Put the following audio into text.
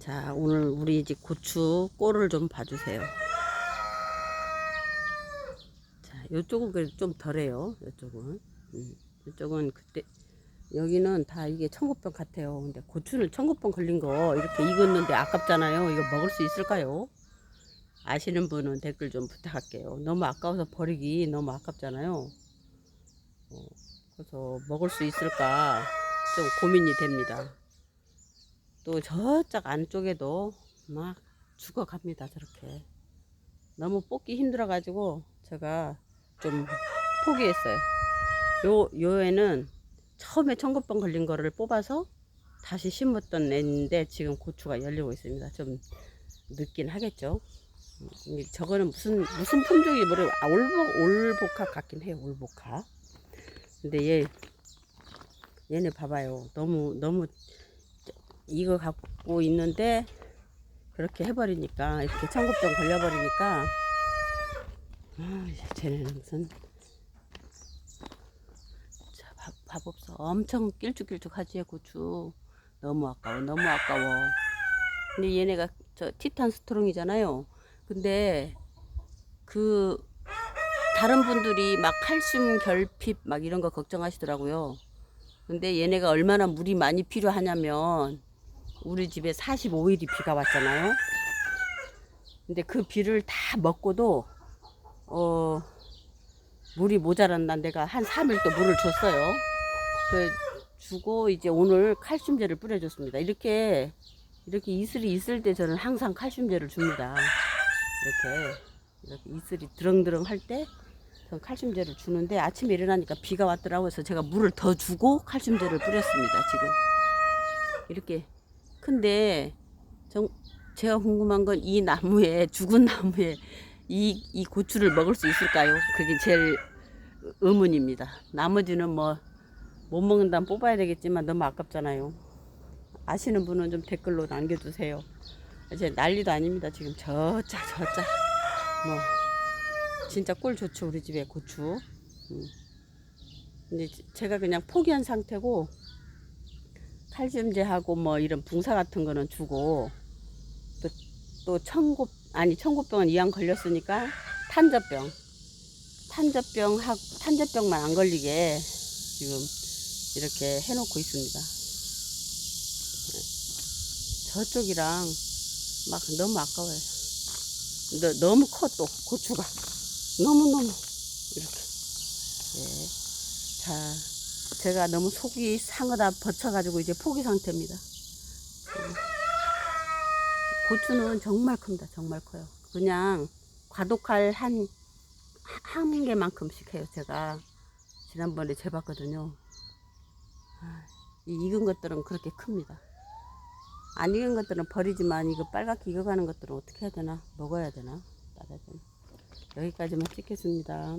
자, 오늘 우리 이제 고추 꼴을 좀 봐주세요. 자, 요쪽은 그래도 좀 덜해요. 요쪽은. 음, 요쪽은 그때, 여기는 다 이게 청국병 같아요. 근데 고추는 청국병 걸린 거 이렇게 익었는데 아깝잖아요. 이거 먹을 수 있을까요? 아시는 분은 댓글 좀 부탁할게요. 너무 아까워서 버리기 너무 아깝잖아요. 어, 그래서 먹을 수 있을까 좀 고민이 됩니다. 또 저쪽 안쪽에도 막 죽어갑니다 저렇게. 너무 뽑기 힘들어 가지고 제가 좀 포기했어요. 요 요에는 처음에 청국병 걸린 거를 뽑아서 다시 심었던 애인데 지금 고추가 열리고 있습니다. 좀 늦긴 하겠죠. 음, 이 저거는 무슨 무슨 품종이 모르 아 올복 올복합 같긴 해요 올복합. 근데 얘 얘네 봐봐요. 너무 너무 이거 갖고 있는데 그렇게 해버리니까 이렇게 청국병 걸려버리니까. 아 쟤네는 무슨 자, 밥, 밥 없어. 엄청 길쭉길쭉하지 고추. 너무 아까워 너무 아까워. 근데 얘네가 저 티탄 스트롱이잖아요. 근데 그 다른 분들이 막 칼슘 결핍 막 이런 거 걱정하시더라고요. 근데 얘네가 얼마나 물이 많이 필요하냐면 우리 집에 45일이 비가 왔잖아요. 근데 그 비를 다 먹고도 어 물이 모자란다 내가 한 3일 또 물을 줬어요. 그 주고 이제 오늘 칼슘제를 뿌려줬습니다. 이렇게 이렇게 이슬이 있을 때 저는 항상 칼슘제를 줍니다. 이렇게 이렇게 이슬이 드렁드렁 할 때 칼슘제를 주는데 아침에 일어나니까 비가 왔더라고요. 그래서 제가 물을 더 주고 칼슘제를 뿌렸습니다. 지금 이렇게 근데 정, 제가 궁금한 건 이 나무에 죽은 나무에 이, 이 고추를 먹을 수 있을까요? 그게 제일 의문입니다. 나머지는 뭐 못 먹는다면 뽑아야 되겠지만 너무 아깝잖아요. 아시는 분은 좀 댓글로 남겨주세요. 이제 난리도 아닙니다. 지금 저짜 저짜 뭐 진짜 꿀 좋죠 우리 집에 고추. 음. 근데 제가 그냥 포기한 상태고 칼슘제하고 뭐 이런 붕사 같은 거는 주고 또, 또 청국 아니 청국병은 이왕 걸렸으니까 탄저병 탄저병 하 탄저병만 안 걸리게 지금 이렇게 해놓고 있습니다. 저쪽이랑 막 너무 아까워요. 너, 너무 커 또 고추가 너무 너무 이렇게 예. 자 제가 너무 속이 상하다 버쳐가지고 이제 포기 상태입니다. 음. 고추는 정말 큽니다. 정말 커요. 그냥 과도칼 한, 한 개만큼씩 해요. 제가 지난번에 재봤거든요. 아, 이 익은 것들은 그렇게 큽니다. 안 익은 것들은 버리지만 이거 빨갛게 익어가는 것들은 어떻게 해야 되나? 먹어야 되나? 되나? 여기까지만 찍겠습니다.